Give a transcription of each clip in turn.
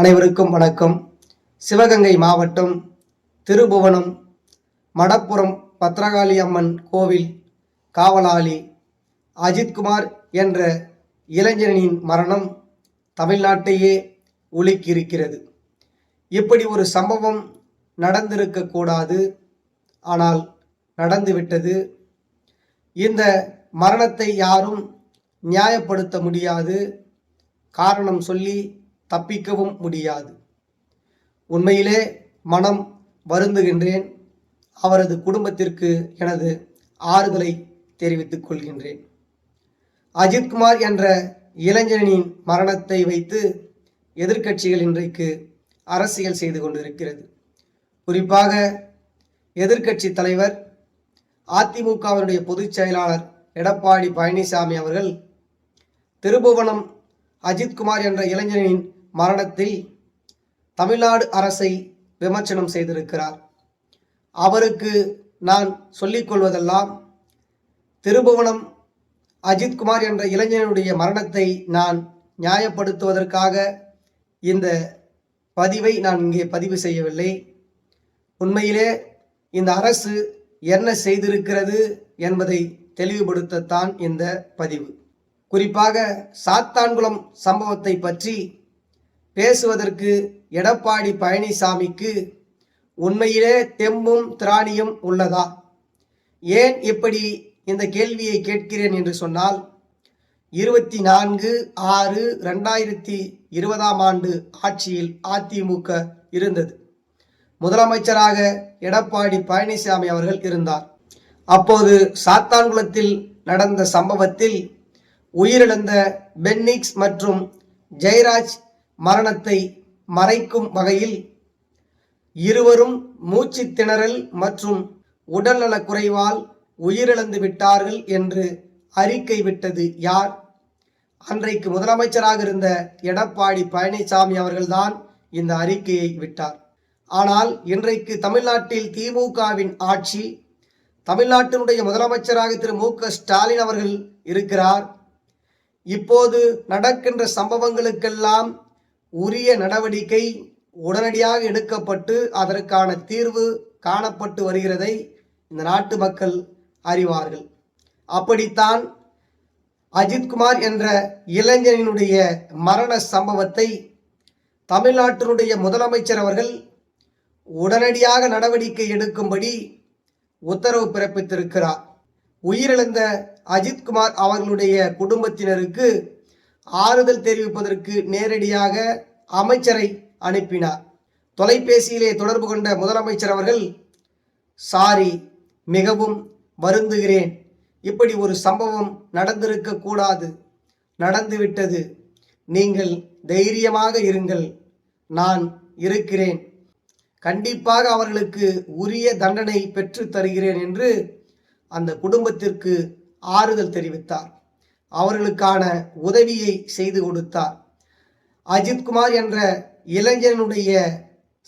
அனைவருக்கும் வணக்கம். சிவகங்கை மாவட்டம் திருபுவனம் மடப்புறம் பத்ரகாளி அம்மன் கோவில் காவலாளி அஜித்குமார் என்ற இளைஞனின் மரணம் தமிழ்நாட்டையே உலுக்கியிருக்கிறது. இப்படி ஒரு சம்பவம் நடந்திருக்கக்கூடாது. ஆனால் நடந்துவிட்டது. இந்த மரணத்தை யாரும் நியாயப்படுத்த முடியாது. காரணம் சொல்லி தப்பிக்கவும் முடியாது. உண்மையிலே மனம் வருந்துகின்றேன். அவரது குடும்பத்திற்கு எனது ஆறுதலை தெரிவித்துக் கொள்கின்றேன். அஜித்குமார் என்ற இளைஞனின் மரணத்தை வைத்து எதிர்க்கட்சிகள் இன்றைக்கு அரசியல் செய்து கொண்டிருக்கிறது. குறிப்பாக எதிர்க்கட்சி தலைவர் அதிமுகவினுடைய பொதுச் செயலாளர் எடப்பாடி பழனிசாமி அவர்கள் திருபுவனம் அஜித்குமார் என்ற இளைஞனின் மரணத்தில் தமிழ்நாடு அரசை விமர்சனம் செய்திருக்கிறார். அவருக்கு நான் சொல்லிக்கொள்வதெல்லாம் திருபுவனம் அஜித்குமார் என்ற இளைஞனுடைய மரணத்தை நான் நியாயப்படுத்துவதற்காக இந்த பதிவை நான் இங்கே பதிவு செய்யவில்லை. உண்மையிலே இந்த அரசு என்ன செய்திருக்கிறது என்பதை தெளிவுபடுத்தத்தான் இந்த பதிவு. குறிப்பாக சாத்தான்குளம் சம்பவத்தை பற்றி பேசுவதற்கு எடப்பாடி பழனிசாமிக்கு உண்மையிலே தெம்பும் திராணியும் உள்ளதா? ஏன் இப்படி இந்த கேள்வியை கேட்கிறேன் என்று சொன்னால் இருபத்தி நான்கு ஆறு ரெண்டாயிரத்தி இருபதாம் ஆண்டு ஆட்சியில் அதிமுக இருந்தது. முதலமைச்சராக எடப்பாடி பழனிசாமி அவர்கள் இருந்தார். அப்போது சாத்தான்குளத்தில் நடந்த சம்பவத்தில் உயிரிழந்த பென்னிக்ஸ் மற்றும் ஜெயராஜ் மரணத்தை மறைக்கும் வகையில் இருவரும் மூச்சு திணறல் மற்றும் உடல்நலக் குறைவால் உயிரிழந்து விட்டார்கள் என்று அறிக்கை விட்டது யார்? அன்றைக்கு முதலமைச்சராக இருந்த எடப்பாடி பழனிசாமி அவர்கள்தான் இந்த அறிக்கையை விட்டார். ஆனால் இன்றைக்கு தமிழ்நாட்டில் திமுகவின் ஆட்சி தமிழ்நாட்டினுடைய முதலமைச்சராக திரு மு க ஸ்டாலின் அவர்கள் இருக்கிறார். இப்போது நடக்கின்ற சம்பவங்களுக்கெல்லாம் உரிய நடவடிக்கை உடனடியாக எடுக்கப்பட்டு அதற்கான தீர்வு காணப்பட்டு வருகிறதை இந்த நாட்டு மக்கள் அறிவார்கள். அப்படித்தான் அஜித்குமார் என்ற இளைஞனினுடைய மரண சம்பவத்தை தமிழ்நாட்டினுடைய முதலமைச்சர் அவர்கள் உடனடியாக நடவடிக்கை எடுக்கும்படி உத்தரவு பிறப்பித்திருக்கிறார். உயிரிழந்த அஜித்குமார் அவர்களுடைய குடும்பத்தினருக்கு ஆறுதல் தெரிவிப்பதற்கு நேரடியாக அமைச்சரை அனுப்பினார். தொலைபேசியிலே தொடர்பு கொண்ட முதலமைச்சர் அவர்கள் சாரி மிகவும் வருந்துகிறேன். இப்படி ஒரு சம்பவம் நடந்திருக்க கூடாது. நடந்துவிட்டது நீங்கள் தைரியமாக இருங்கள். நான் இருக்கிறேன். கண்டிப்பாக அவர்களுக்கு உரிய தண்டனை பெற்று தருகிறேன் என்று அந்த குடும்பத்திற்கு ஆறுதல் தெரிவித்தார். அவர்களுக்கான உதவியை செய்து கொடுத்தார். அஜித்குமார் என்ற இளைஞனுடைய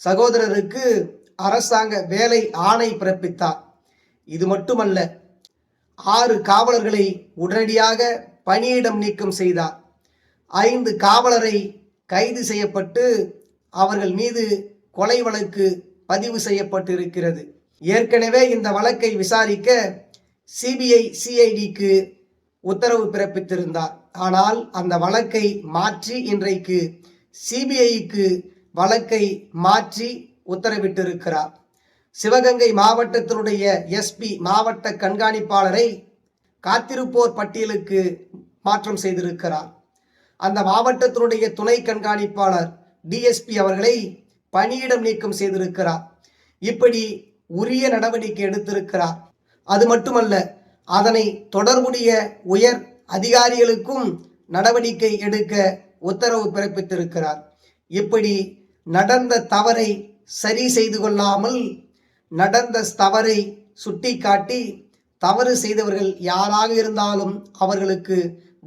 சகோதரருக்கு அரசாங்க வேலை ஆணை பிறப்பித்தார். இது மட்டுமல்ல ஆறு காவலர்களை உடனடியாக பணியிடம் நீக்கம் செய்தார். ஐந்து காவலரை கைது செய்யப்பட்டு அவர்கள் மீது கொலை வழக்கு பதிவு செய்யப்பட்டிருக்கிறது. ஏற்கனவே இந்த வழக்கை விசாரிக்க சிபிஐ சிஐடிக்கு உத்தரவு பிறப்பித்திருந்தார். ஆனால் அந்த வழக்கை மாற்றி இன்றைக்கு சிபிஐக்கு வழக்கை மாற்றி உத்தரவிட்டிருக்கிறார். சிவகங்கை மாவட்டத்தினுடைய எஸ்பி மாவட்ட கண்காணிப்பாளரை காத்திருப்போர் பட்டியலுக்கு மாற்றம் செய்திருக்கிறார். அந்த மாவட்டத்தினுடைய துணை கண்காணிப்பாளர் டிஎஸ்பி அவர்களை பணியிடம் நீக்கம் செய்திருக்கிறார். இப்படி உரிய நடவடிக்கை எடுத்திருக்கிறார். அது மட்டுமல்ல அதனை தொடர்புடைய உயர் அதிகாரிகளுக்கும் நடவடிக்கை எடுக்க உத்தரவு பிறப்பித்திருக்கிறார். இப்படி நடந்த தவறை சரி செய்து கொள்ளாமல் நடந்த தவறை சுட்டிக்காட்டி தவறு செய்தவர்கள் யாராக இருந்தாலும் அவர்களுக்கு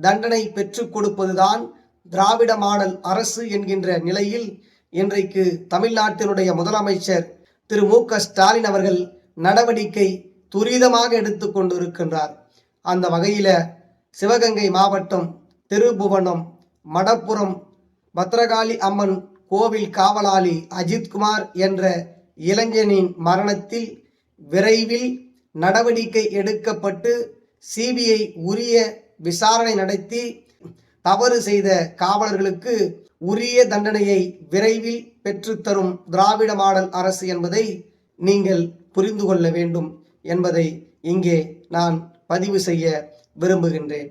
தண்டனை பெற்றுக் கொடுப்பதுதான் திராவிட மாடல் அரசு என்கின்ற நிலையில் இன்றைக்கு தமிழ்நாட்டினுடைய முதலமைச்சர் திரு மு க ஸ்டாலின் அவர்கள் நடவடிக்கை துரிதமாக எடுத்துக்கொண்டிருக்கின்றார் அந்த வகையில் சிவகங்கை மாவட்டம் திருபுவனம் மடப்புறம் பத்ரகாளி அம்மன் கோவில் காவலாளி அஜித்குமார் என்ற இளைஞனின் மரணத்தில் விரைவில் நடவடிக்கை எடுக்கப்பட்டு சிபிஐ உரிய விசாரணை நடத்தி தவறு செய்த காவலர்களுக்கு உரிய தண்டனையை விரைவில் பெற்றுத்தரும் திராவிட மாடல் அரசு என்பதை நீங்கள் புரிந்து கொள்ள வேண்டும். என்பதை இங்கே நான் பதிவு செய்ய விரும்புகின்றேன்.